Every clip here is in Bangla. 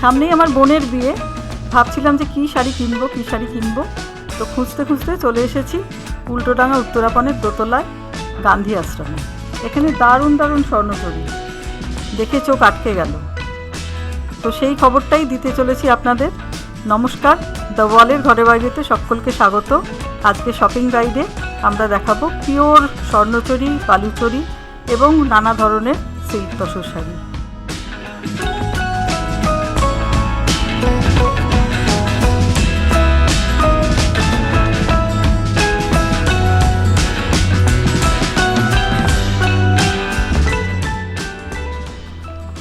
সামনেই আমার বোনের বিয়ে। ভাবছিলাম যে কী শাড়ি কিনবো, কী শাড়ি কিনবো। তো খুঁজতে খুঁজতে চলে এসেছি উল্টোডাঙ্গা উত্তরাপনের দোতলায় গান্ধী আশ্রমে। এখানে দারুণ দারুণ স্বর্ণচুরি দেখে চোখ আটকে গেল। তো সেই খবরটাই দিতে চলেছি আপনাদের। নমস্কার, দ্য ওয়ালের ঘরে বাইরেতে সকলকে স্বাগত। আজকে শপিং গাইডে আমরা দেখাবো পিওর স্বর্ণচুরি বালুচুরি এবং নানা ধরনের silk tussar sari.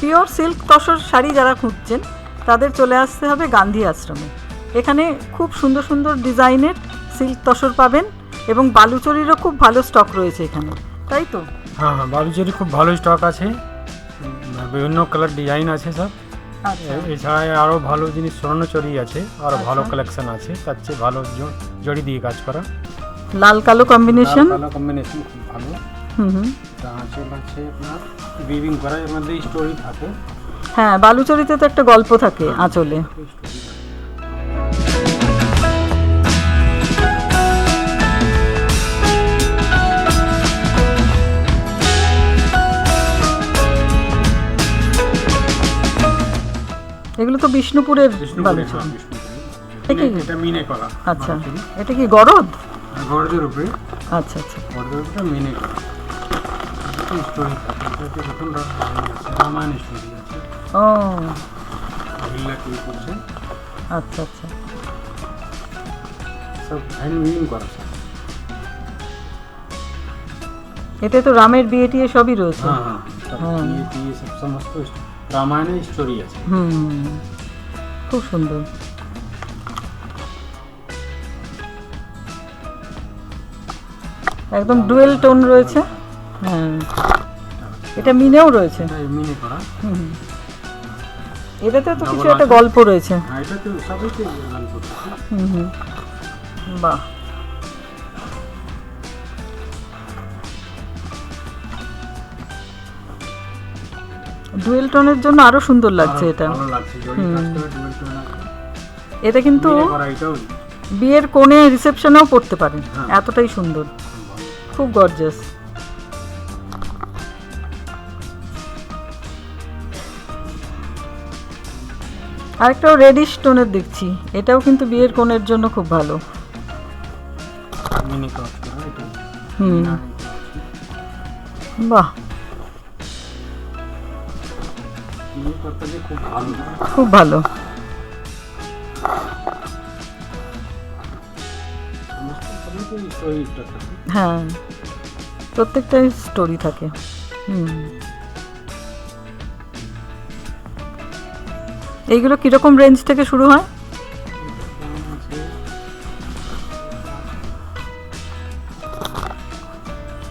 Pure silk tussar sari যারা খুঁজছেন তাদের চলে আসতে হবে গান্ধী আশ্রমে। এখানে খুব সুন্দর সুন্দর ডিজাইনের সিল্ক তসর পাবেন এবং বালুচরিরও খুব ভালো স্টক রয়েছে এখানে। তাই তো? হ্যাঁ হ্যাঁ বালুচরি খুব ভালো স্টক আছে। বিভিন্ন কালার ডিজাইন আছে সব। আচ্ছা। এছাড়া আরও ভালো জিনিস স্বর্ণচুরি আছে আরও ভালো আচ্ছা। কালেকশন আছে তার চেয়ে ভালো জড়ি দিয়ে কাজ করা। লাল কালো কম্বিনেশন ভালো কম্বিনেশন খুব ভালো। হুম হুম। আঁচল আছে আপনার উইভিং করা এর মধ্যে স্টোরি থাকে। হ্যাঁ বালুচরিতে তো একটা গল্প থাকে আঁচলে। এগুলো তো বিষ্ণুপুরের বালুচরি এ এটা মিনে করা আচ্ছা। এটা কি গরদ? গর্জের উপরে। আচ্ছা আচ্ছা। গর্জের উপরে মিনে করা স্টোরি থাকে এটাতে দেখুন রা- রামায়ণ স্টোরি আছে ও। মহিলা কি করছে আচ্ছা আচ্ছা। সব হ্যান্ড উইভিং করা এতে তো রামের বিয়ে টিয়ে সবই রয়েছে। হ্যাঁ হ্যাঁ হ্যাঁ। বিয়ে টিয়ে সব সমস্ত রামায়ণের স্টোরি আছে। হুম খুব সুন্দর। একদম ডুয়েল টোন রয়েছে। হ্যাঁ। এটা মিনেও রয়েছে। মিনে করা। হুম হুম। এটাতে তো কিছু একটা গল্প রয়েছে। হ্যাঁ বাহ। ডুয়েল টোনের জন্য আরও সুন্দর লাগছে এটা। এটা কিন্তু বিয়ের কোণে রিসেপশনেও পড়তে পারেন হ্যাঁ। এতটাই সুন্দর। খুব গর্জাস আরেকটাও রেডিশ টোনের দেখছি। এটাও কিন্তু বিয়ের কোণের জন্য খুব ভালো। হুম। বাহ। খুব ভালো হ্যাঁ প্রত্যেকটাই স্টোরি থাকে। হুম। এইগুলো কীরকম রেঞ্জ থেকে শুরু হয়?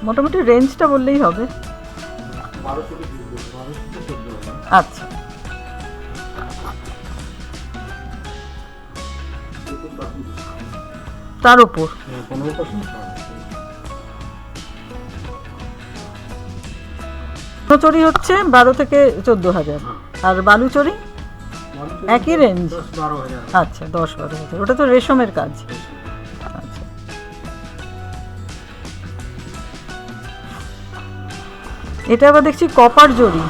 মোটামুটি রেঞ্জটা বললেই হবে। আচ্ছা। তার উপর। চড়ি হচ্ছে বারো থেকে চোদ্দ হাজার। আর বালুচরি? একই হাজার আচ্ছা দশ বারো হাজার। ওটা তো রেশমের কাজ। আচ্ছা। এটা আবার দেখছি কপার জরি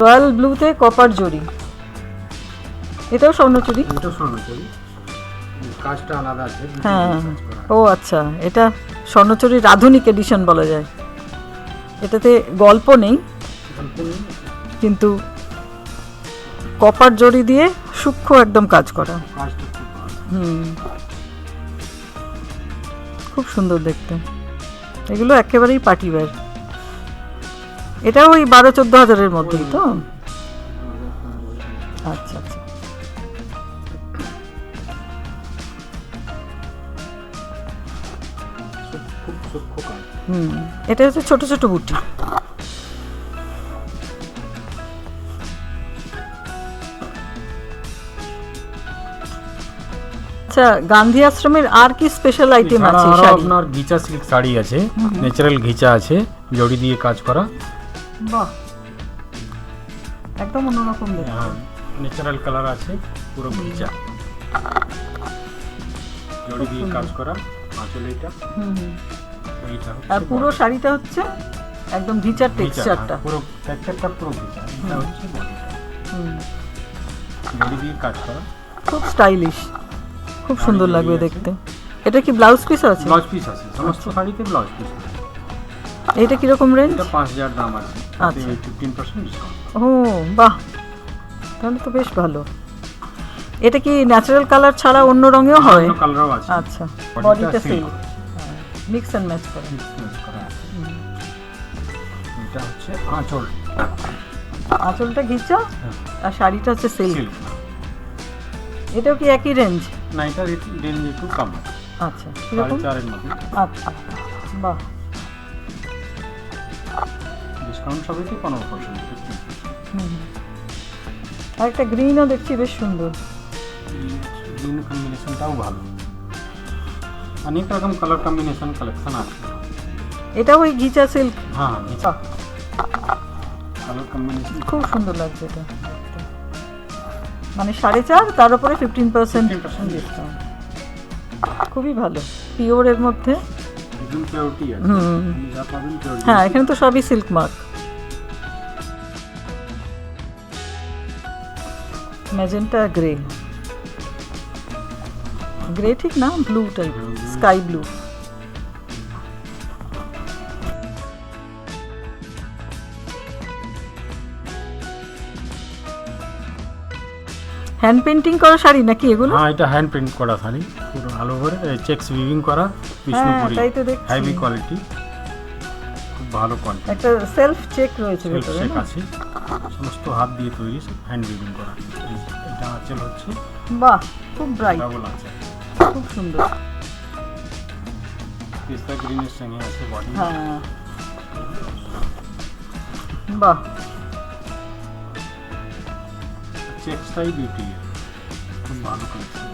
রয়্যাল ব্লুতে কপার জরি এটাও স্বর্ণচুরি? এটা স্বর্ণচুরি। কাজটা আলাদা আছে হ্যাঁ। ও আচ্ছা এটা স্বর্ণচুরির আধুনিক এডিশন বলা যায়। এটাতে গল্প নেই। কিন্তু কপার জড়ি দিয়ে সূক্ষ্ম একদম কাজ করা। খুব হুম। খুব সুন্দর দেখতে। এগুলো একেবারেই পার্টি ওয়্যার। এটাও ওই বারো চোদ্দ হাজারের মধ্যেই তো? আচ্ছা আচ্ছা। হুম এটা হচ্ছে ছোট ছোট বুটি। আচ্ছা গান্ধী আশ্রমের আর কি স্পেশাল আইটেম আছে শাড়ি? আপনার ঘিচা সিল্ক শাড়ি আছে ন্যাচারাল ঘিচা আছে জড়ি দিয়ে কাজ করা। বাহ একদম অন্যরকম ন্যাচারাল কালার আছে পুরো ভিজা জড়ি দিয়ে কাজ করা আঁচল এটা। আর পুরো শাড়িটা হচ্ছে একদম ভিজা, টেক্সচারটা হ্যাঁ, পুরো টেক্সচারটা পুরো ভিজা এটা হচ্ছে বডিটা হুম। জড়ি দিয়ে কাজ করা। খুব স্টাইলিশ খুব সুন্দর লাগবে দেখতে। এটা কি ব্লাউজ পিস আছে? ব্লাউজ পিস আছে। সমস্ত শাড়িতে ব্লাউজ পিস আছে। এটা কীরকম রেঞ্জ এটা পাঁচ হাজার দাম আছে। আচ্ছা। ফিফটিন পার্সেন্ট ডিসকাউন্ট ও বাহ। তাহলে তো বেশ ভালো। এটা কি ন্যাচারাল কালার ছাড়া অন্য রঙেও হয়? অন্য কালারও আছে। আচ্ছা। বডিটা করা। মিক্স অ্যান্ড ম্যাচ করে আছে। এটা হচ্ছে আঁচল। আঁচলটা ঘিচা? হ্যাঁ, আর শাড়িটা হচ্ছে সিল্ক এটাও কি একই রেঞ্জ না এটা রেঞ্জ একটু কম আচ্ছা সাড়ে চারের মধ্যে আচ্ছা বাহ। ডিসকাউন্ট সবাইকে পনেরো পার্সেন্ট। আর একটা গ্রিনও দেখছি বেশ সুন্দর। গ্রিন কম্বিনেশনটাও ভালো। অনেক রকম কালার কম্বিনেশন কালেকশন আছে। এটাও ওই ঘিচা সিল্ক হ্যাঁ বাহ। কালার কম্বিনেশন খুব সুন্দর লাগছে এটা। মানে সাড়ে চার তার উপরে ফিফটিন পার্সেন্ট ডিসকাউন্ট খুবই ভালো পিওর এর মধ্যে। হ্যাঁ এখানে তো সবই silk mark magenta grey grey ঠিক না? Blue type sky blue hand painting করা শাড়ি নাকি এগুলো? হ্যাঁ এটা হ্যান্ড প্রিন্ট করা শাড়ি পুরো ভালো করে চেক্স উইভিং করা বিষ্ণুপুরি তাই তো দেখছি। হেভি কোয়ালিটি খুব ভালো কোয়ালিটি একটা সেলফ চেক রয়েছে ভেতরে না? আছে। সমস্ত হাত দিয়ে তৈরি হ্যান্ড উইভিং করা। এটা আঁচল হচ্ছে। বাহ খুব ব্রাইট ডাবল আঁচল। খুব সুন্দর। পিস্তা গ্রিনের সঙ্গে আছে বডি হ্যাঁ। বাহ। চেক্সটাই বিউটি খুব ভালো কালেকশন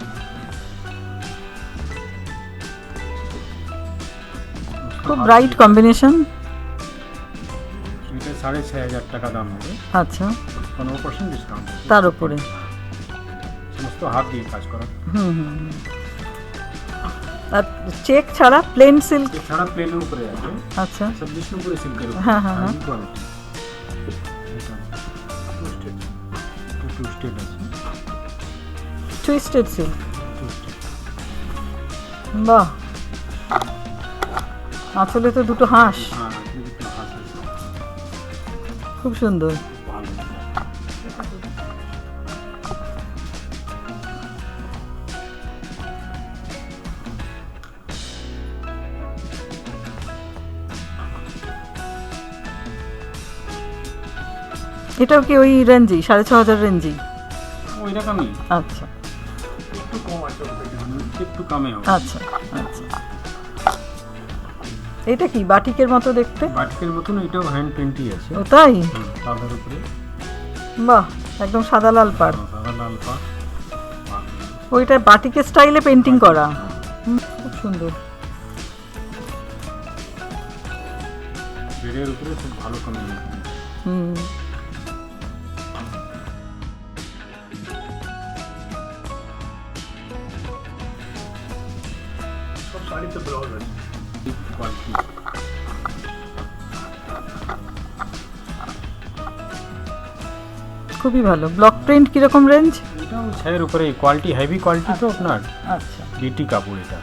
খুব ব্রাইট কম্বিনেশন এটা সাড়ে ছয় হাজার টাকা দাম হবে। আচ্ছা। পনেরো পার্সেন্ট ডিসকাউন্ট তার উপরে। সমস্ত হাত দিয়ে কাজ করা। হুম হুম। আর চেক ছাড়া প্লেন সিল্ক এছাড়া প্লেনের উপরে আছে। আচ্ছা। সব বিষ্ণুপুরে সিল্কের হ্যাঁ, হ্যাঁ, হ্যাঁ। কোয়ালিটি স্টেট টু স্টেট আছে টুইস্টেড সিল বাহ আসলে তো দুটো হাঁস হ্যাঁ খুব সুন্দর। এটাও কি ওই রেঞ্জই সাড়ে ছ হাজার রেঞ্জই ওই রকমই আচ্ছা। একটু কম আছে মানে একটু কমে আচ্ছা আচ্ছা। এটা কি বাটিকের মতো দেখতে? বাটিকের মতন এটাও হ্যান্ড প্রিন্টই আছে। ও তাই? সাদার উপরে। বাহ একদম সাদা লাল পাড়। সাদা লাল পাড়। ওইটা বাটিকের স্টাইলে পেন্টিং করা। খুব সুন্দর। বেডের উপরে খুব ভালো কম্বিনেশন হুম। ব্লাউজ আছে খুবই ভালো। ব্লক প্রিন্ট কীরকম রেঞ্জ এটাও ছায়ের উপরে কোয়ালিটি হেভি কোয়ালিটি তো আপনার। আচ্ছা। বিটি কাপড় এটা।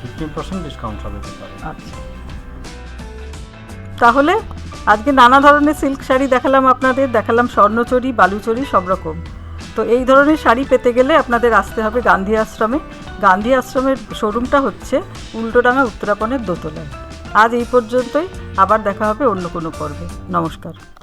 ফিফটিন পার্সেন্ট ডিসকাউন্ট হবে আচ্ছা। তাহলে আজকে নানা ধরনের সিল্ক শাড়ি দেখালাম আপনাদের। দেখালাম স্বর্ণচুরি বালুচুরি সব রকম। তো এই ধরনের শাড়ি পেতে গেলে আপনাদের আসতে হবে গান্ধী আশ্রমে। গান্ধী আশ্রমের শোরুমটা হচ্ছে উল্টোডাঙা উত্তরাপনের দোতলায়। আজ এই পর্যন্তই, আবার দেখা হবে অন্য কোনো পর্বে। নমস্কার।